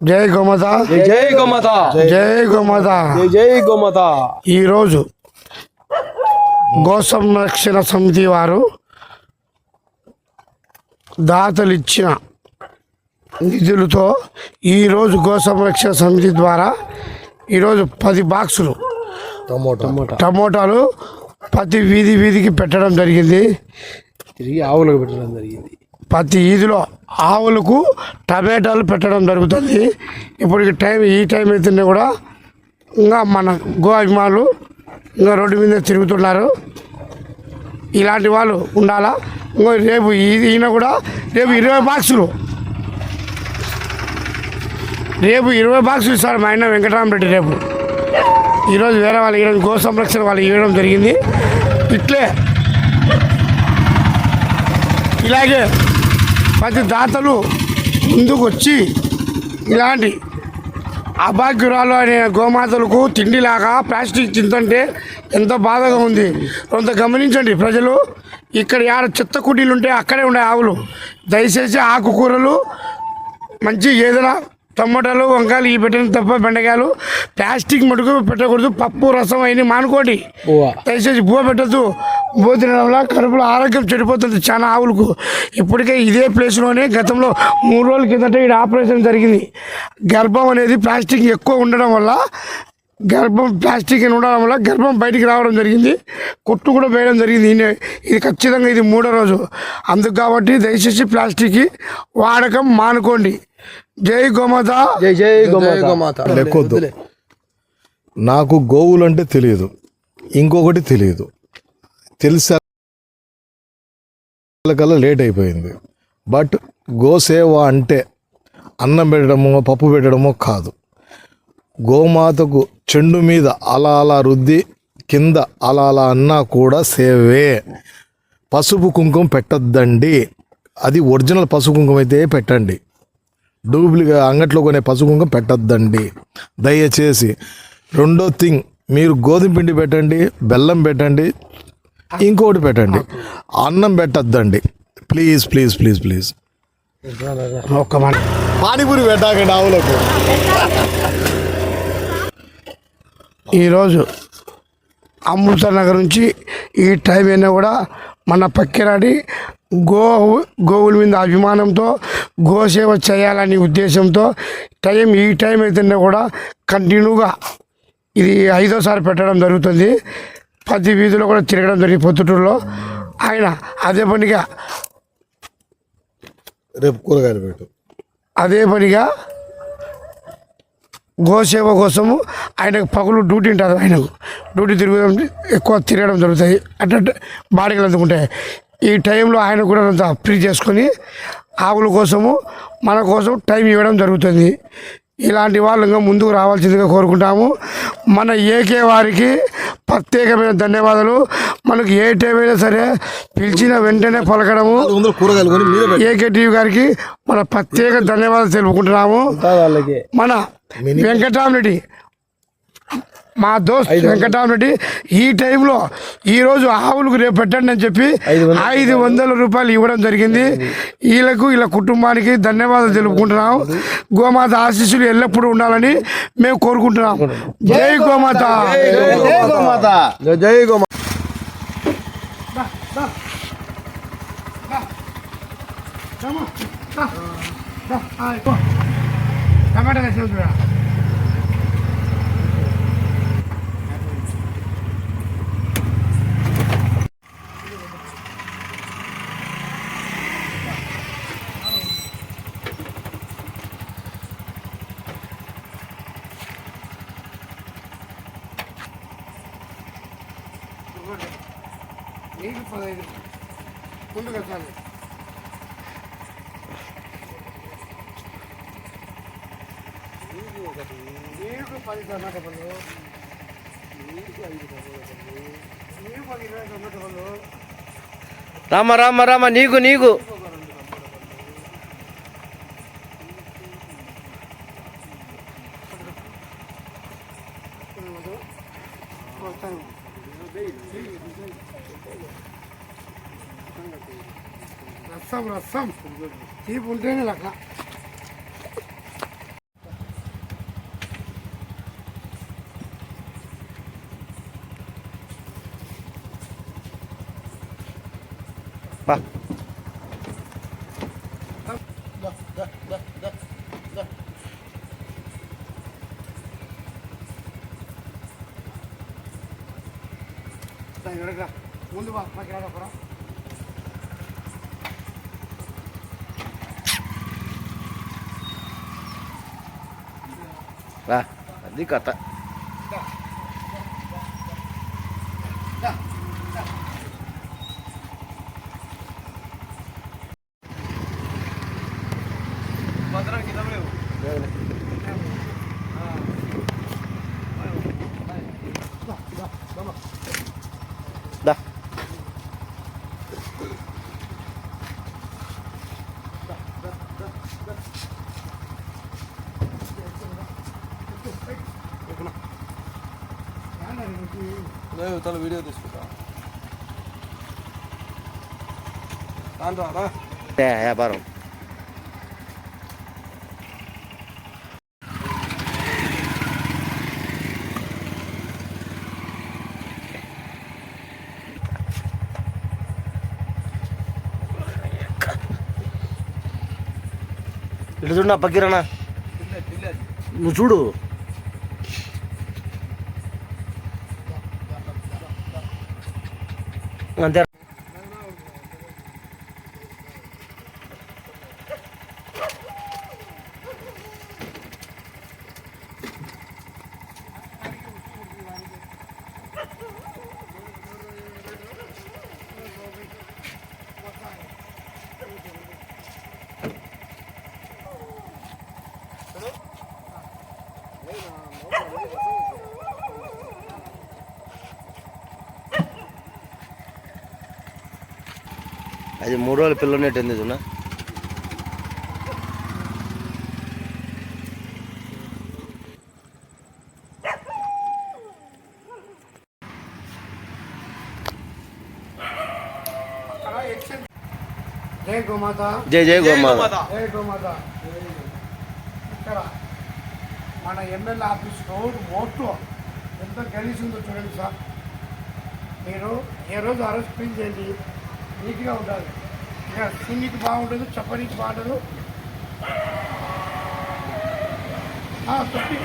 జై గోమాత. జై గోమాత. జై గోమాత. జై జై గోమాత. ఈరోజు గో సంరక్షణ సమితి వారు దాతలు ఇచ్చిన నిధులతో ఈరోజు గో సంరక్షణ సమితి ద్వారా ఈరోజు పది బాక్సులు టమోటా. టమోటాలు ప్రతి వీధి వీధికి పెట్టడం జరిగింది. తిరిగి ఆవులకు పెట్టడం జరిగింది. ప్రతి ఈదిలో ఆవులకు టమాటాలు పెట్టడం జరుగుతుంది. ఇప్పుడు టైం ఈ టైం అయితేనే కూడా ఇంకా మన గో అభిమానులు ఇంకా రోడ్డు మీద తిరుగుతున్నారు. ఇలాంటి వాళ్ళు ఉండాలా? ఇంకో రేపు ఇది ఈయన కూడా రేపు ఇరవై బాక్సులు. రేపు ఇరవై బాక్సులు ఇస్తారు మా ఆయన వెంకటరామరెడ్డి రేపు. ఈరోజు వేరే వాళ్ళు ఈరోజు గో సంరక్షణ వాళ్ళు ఇవ్వడం జరిగింది. ఇట్లే. ఇలాగే ప్రతి దాతలు ముందుకు వచ్చి ఇలాంటి అభాగ్యురాలు అనే గోమాతలకు తిండిలాగా ప్లాస్టిక్ తింటుంటే ఎంత బాధగా ఉంది. కొంత గమనించండి ప్రజలు ఇక్కడ యాడ చెత్త కుటీలు ఉంటే అక్కడే ఉండే ఆవులు. దయచేసి ఆకుకూరలు మంచి ఏదైనా టమాటాలు వంకాయలు ఈ పెట్టిన తప్ప బెండకాయలు ప్లాస్టిక్ మటుకు పెట్టకూడదు పప్పు రసం అయిన మానుకోండి. దయచేసి బువ్వ పెట్టద్దు. బువ్వ తినడం వల్ల కడుపులో ఆరోగ్యం చెడిపోతుంది చాలా ఆవులకు. ఇప్పటికే ఇదే ప్లేస్లోనే గతంలో మూడు రోజుల కిందట ఇక్కడ ఆపరేషన్ జరిగింది. గర్భం అనేది ప్లాస్టిక్ ఎక్కువ ఉండడం వల్ల గర్భం ప్లాస్టిక్ అని ఉండడం వల్ల గర్భం బయటికి రావడం జరిగింది. కొట్టు కూడా వేయడం జరిగింది. ఇది ఖచ్చితంగా ఇది మూడో రోజు. అందుకు కాబట్టి దయచేసి ప్లాస్టిక్ వాడకం మానుకోండి. జై గోమాత. జై జై గోమాత. లెక్కొద్దు. నాకు గోవులు అంటే తెలియదు ఇంకొకటి తెలియదు తెలిసే? కల్లా లేట్ అయిపోయింది. బట్ గోసేవ అంటే అన్నం పెట్టడమో పప్పు పెట్టడమో కాదు. గోమాతకు చెండు మీద అలా అలా రుద్ది కింద అలా అలా అన్నా కూడా సేవే. పసుపు కుంకుమ పెట్టద్దండి. అది ఒరిజినల్ పసుపు కుంకుమ అయితే పెట్టండి. డూప్లిగా అంగట్లో కొనే పసుపు కుంకుమ పెట్టద్దండి. దయచేసి రెండో థింగ్ మీరు గోధుమ పిండి పెట్టండి బెల్లం పెట్టండి ఇంకోటి పెట్టండి. అన్నం పెట్టద్దండి. Please please please please. ఒక్క పానీపూరి పెట్టాకండి ఆవులకు ఈరోజు అమృత నగర్ నుంచి ఈ టైం అయినా కూడా మన పక్కిరాడి గో గోవుల మీద అభిమానంతో గోసేవ చేయాలనే ఉద్దేశంతో టైం ఈ టైం అయితేనే కూడా కంటిన్యూగా ఇది ఐదోసారి పెట్టడం జరుగుతుంది. ప్రతి వీధిలో కూడా తిరగడం జరిగింది పొద్దుటూరులో. ఆయన అదే పనిగా రేపు కూరగాయలు పెట్టు. అదే పనిగా గోసేవ కోసము ఆయనకు పగులు డ్యూటీ ఉంటుంది ఆయనకు. డ్యూటీ తిరగడం ఎక్కువ తిరగడం జరుగుతుంది. అంటే బాడీలు అందుకుంటాయి. ఈ టైంలో ఆయన కూడా అంత ఫ్రీ చేసుకొని ఆవుల కోసము మన కోసం టైం ఇవ్వడం జరుగుతుంది. ఇలాంటి వాళ్ళు ఇంకా ముందుకు రావాల్సిందిగా కోరుకుంటాము. మన ఏకే వారికి ప్రత్యేకమైన ధన్యవాదాలు. మనకు ఏ టైం అయినా సరే పిలిచిన వెంటనే పలకడము. ఏకే టీవీ గారికి మన ప్రత్యేక ధన్యవాదాలు తెలుపుకుంటున్నాము. మన వెంకటరామరెడ్డి మా దోస్త్ వెంకటరామరెడ్డి ఈ టైంలో ఈ రోజు ఆవులకు రేపు పెట్టండి అని చెప్పి ఐదు వందల. రూపాయలు ఇవ్వడం జరిగింది. వీళ్ళకు వీళ్ళ కుటుంబానికి ధన్యవాదాలు తెలుపుకుంటున్నాం. గోమాత ఆశీస్సులు ఎల్లప్పుడూ ఉండాలని మేము కోరుకుంటున్నాం. జై గోమాత. జై గోమాత. జై జై గోమాత. టమాటా వేసాం చూడ నీకు ఒకటి నీకు పది టమాటా పళ్ళు నీకు ఐదు టమాటా పళ్ళు నీకు పది ఇరవై టమాటా పళ్ళు రామ రామ రామ నీకు నీకు రసం రసం తీపి ఉంటేనే లక్క Bah. Bah, bah, bah, bah, bah. இவருக்குடா முந்து வா பாக்கிறாடா போகிறான் దా తల వీడియో తీసుకుంటా రాను రా ఏ, వ్యాపారం ఇటు చూడు నా పక్కిరనా నువ్వు చూడు. అంతే అది మూడు రోజుల పిల్ల ఉన్నట్టు ఉంది చూనా జై గోమాత. జై జై గోమాత. జై గోమాత. ఇక్కడ మన ఎమ్మెల్యే ఆఫీస్ రోడ్ మోటు ఎంత గలీజ్ ఉందో చూడండి సార్. మీరు ఏ రోజు ఆ రోజు క్లీన్ చేయండి. నీట్గా ఉండాలి. ఇక తిన్నికి బాగుంటుంది చప్పనీకి బాగుండదు. తొట్టి.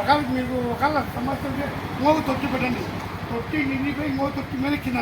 ఒకవేళ మీకు ఒకవేళ సమస్య మోగు తొట్టి పెట్టండి. తొట్టి నిండిపోయి మోగు తొట్టి మీద కింద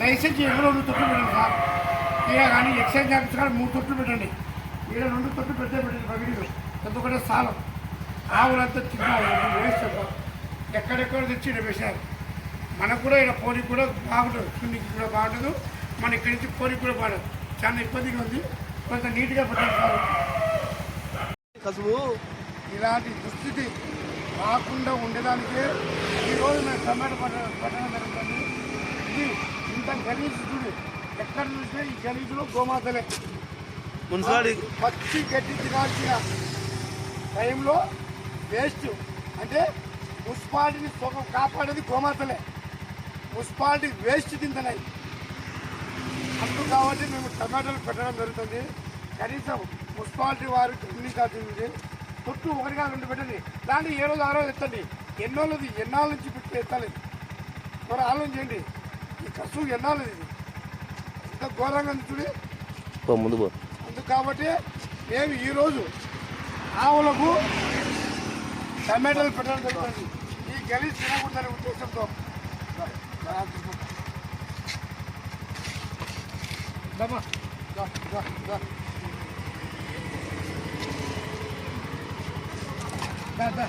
దయచేసి ఎవరో రెండు తొట్టి పెట్టండి సార్. ఇక కానీ ఎక్సైజ్ ఆఫీస్ కానీ మూడు తొట్లు పెట్టండి. ఇక్కడ రెండు తొట్లు పెద్ద పెట్టండి పగిడిలు ఎందుకంటే సాలం. ఆవులంతా తిన్నాయి వేస్ట్ ఎక్కడెక్కడ తెచ్చి ఇక్కడ వేశారు మనకు కూడా ఇక్కడ పోనీ కూడా బాగుంటుంది కిందికి కూడా బాగుంటుంది మన ఇక్కడి నుంచి పోనీ కూడా బాగుండదు చాలా ఇబ్బందిగా ఉంది. కొంత నీట్గా పెట్టండి సార్ కసువు ఇలాంటి దుస్థితి రాకుండా ఉండడానికి ఈరోజు మేము టమాటో పట్ట పట్టడం జరుగుతుంది. ఇది ఇంత గలీజు చూడు. ఎక్కడ చూసినా ఈ గలీజులో గోమాతలే. మున్సిపాలిటీ పచ్చి గడ్డి తినాల్సిన టైంలో వేస్ట్. అంటే మున్సిపాలిటీని సుఖం కాపాడేది గోమాతలే. మున్సిపాలిటీ వేస్ట్ తింటున్నాయి అందుకు కాబట్టి మేము టమాటాలు పెట్టడం జరుగుతుంది. కనీసం మున్సిపాలిటీ వారు గమనించాల్సింది తొట్టు ఒకటిగా రెండు పెట్టండి. దాన్ని ఏ రోజు ఆ రోజు ఎత్తండి. ఎన్నోళ్ళది? ఎన్నాళ్ళ నుంచి పెట్టి ఎత్తాలి? మరి ఆలోచన చేయండి. ఈ కసువు ఎన్నాళ్ళది ఇది? ఇంత ఘోరంగా ఉంది చూడి. ముందు అందుకు కాబట్టి మేము ఈరోజు ఆవులకు టమాటాలు పెట్టడం జరుగుతుంది. ఈ గలీజ్ తినకూడదనే ఉద్దేశంతో. இந்தாமா இதா இதா இதா Да, да.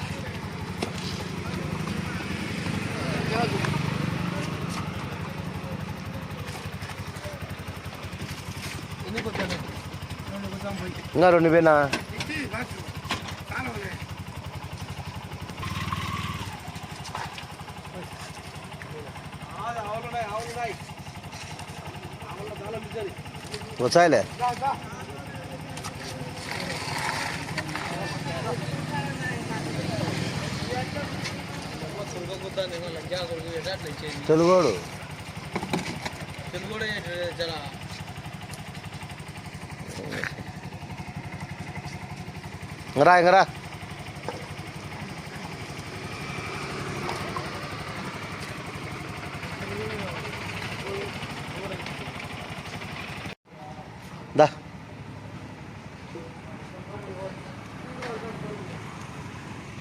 என்ன ரெண்டு பேர்ண்ணா அவ்வளோடா அவ்வளோடா వచ్చాయిలే దా, దా. చురుకొద్దాన్ని లంజా కొడుకు అట్లా ఇచ్చేది తెలుగోడు తెలుగు కూడా చాలా ఇంగరా ఇంగరా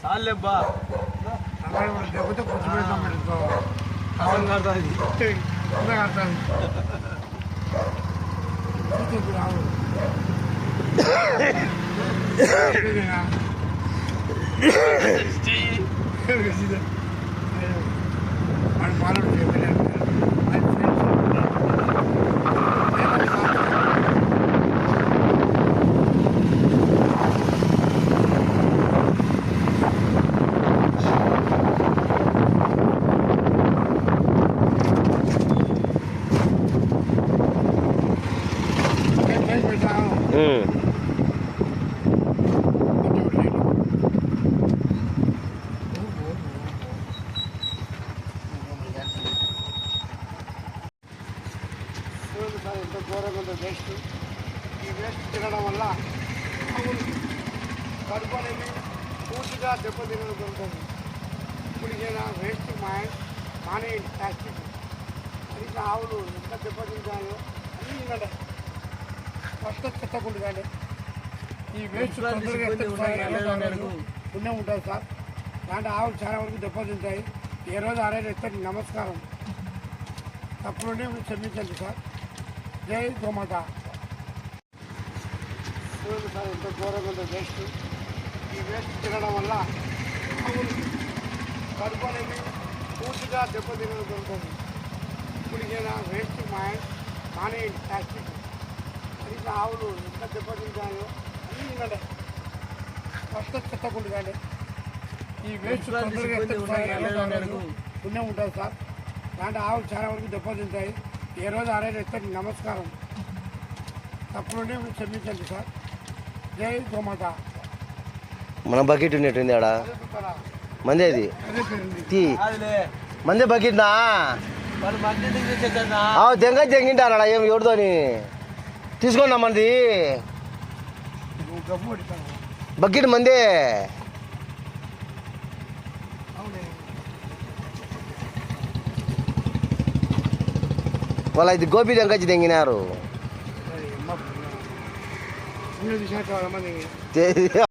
చాలే బా దెబ్బతో కొంచెం పెడతాం పెట్టుకో అసలు కడతాది అర్థం అర్థం రావు వాడు పాలన సార్ ఎంత ఘోరంగా ఉందో వేస్ట్ ఈ వేస్ట్ తినడం వల్ల కడుపు అనేది పూర్తిగా దెబ్బతినడం జరుగుతుంది. ఇప్పటికైనా వేస్ట్ మా మానేయండి ప్లాస్టిక్. అది ఆవులు ఎంత దెబ్బతింటాయో అన్నీ తినండి ఫస్ట్ చెత్తకుండా కానీ ఈ వేస్ట్ పుణ్యం ఉంటుంది సార్. దాంట్లో ఆవులు చాలా వరకు దెబ్బతింటాయి. ఏ రోజు ఆ రోజు ఎత్తని నమస్కారం తప్పులుంటే క్షమించండి సార్. జై గోమాత. చూడండి సార్ ఎంత ఘోరంగా ఉందో వేస్ట్ ఈ వేస్ట్ తినడం వల్ల కడుపు అనేది పూర్తిగా దెబ్బతినడం జరుగుతుంది ఇప్పటికైనా వేస్ట్ మా మానేయండి ప్లాస్టిక్ అది ఆవులు ఎంత దెబ్బతింటాయో అన్నీ తినండి ఫస్ట్ చెత్తకుండా కానీ ఈ వేస్ట్ తొందరగా పుణ్యం ఉంటుంది సార్. దాంట్లో ఆవులు చాలా వరకు దెబ్బతింటాయి. ఏ రోజు ఆ రోజు ఎత్తని నమస్కారం. తప్పులుంటే క్షమించండి సార్. జై గోమాత. మన బకెట్ ఉన్నట్టుంది ఆడ? మందే అది తీ. మందే బకెట్ నా? వాళ్ళు మంది దగ్గర తెచ్చేదా ఆ దెంగ తెంగింటారా ఏం ఎవరితోని? తీసుకోండి మనది నువ్వు గమ్ము పడిపోయావు. బకెట్ మందే. వాళ్ళ ఇది గోపి దెంగచ్చి తెంగినారు.